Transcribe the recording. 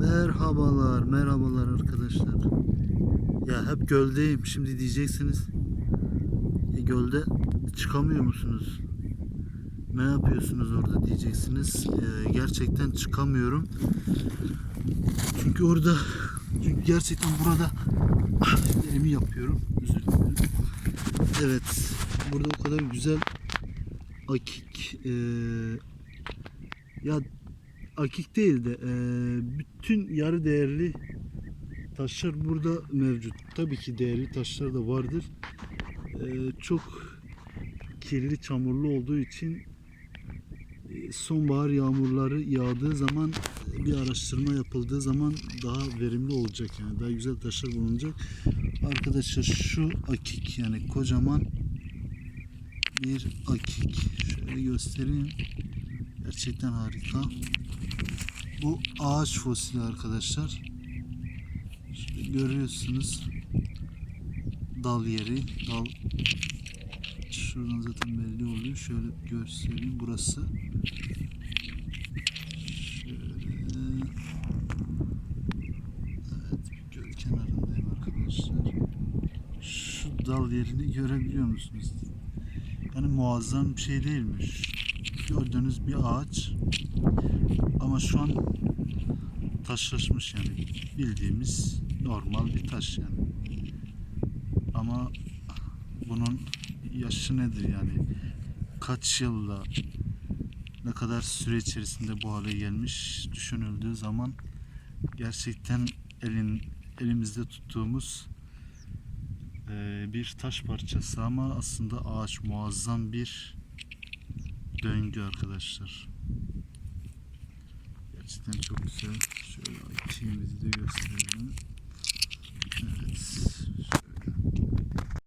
Merhabalar, merhabalar arkadaşlar. Ya hep göldeyim. Şimdi diyeceksiniz. E, gölde çıkamıyor musunuz? Ne yapıyorsunuz orada diyeceksiniz. E, gerçekten çıkamıyorum. Çünkü orada çünkü gerçekten burada elimi yapıyorum. Özür. Evet. Burada o kadar güzel akik e, ya akik değil de e, bütün yarı değerli taşlar burada mevcut. Tabii ki değerli taşlar da vardır. E, çok kirli, çamurlu olduğu için e, sonbahar yağmurları yağdığı zaman bir araştırma yapıldığı zaman daha verimli olacak yani daha güzel taşlar bulunacak. Arkadaşlar şu akik yani kocaman bir akik. Şöyle göstereyim. Gerçekten harika. Bu ağaç fosili arkadaşlar. İşte görüyorsunuz dal yeri, dal şuradan zaten belli oluyor. Şöyle göstereyim. Burası şöyle evet göl kenarındayım arkadaşlar. Şu dal yerini görebiliyor musunuz? Yani muazzam bir şey değilmiş. Gördüğünüz bir ağaç ama şu an taşlaşmış yani bildiğimiz normal bir taş yani. Ama bunun yaşı nedir yani? Kaç yılla ne kadar süre içerisinde bu hale gelmiş düşünüldüğü zaman gerçekten elin elimizde tuttuğumuz eee, bir taş parçası ama aslında ağaç muazzam bir döngü arkadaşlar. Gerçekten çok güzel. Şöyle itiğimizi de gösterelim.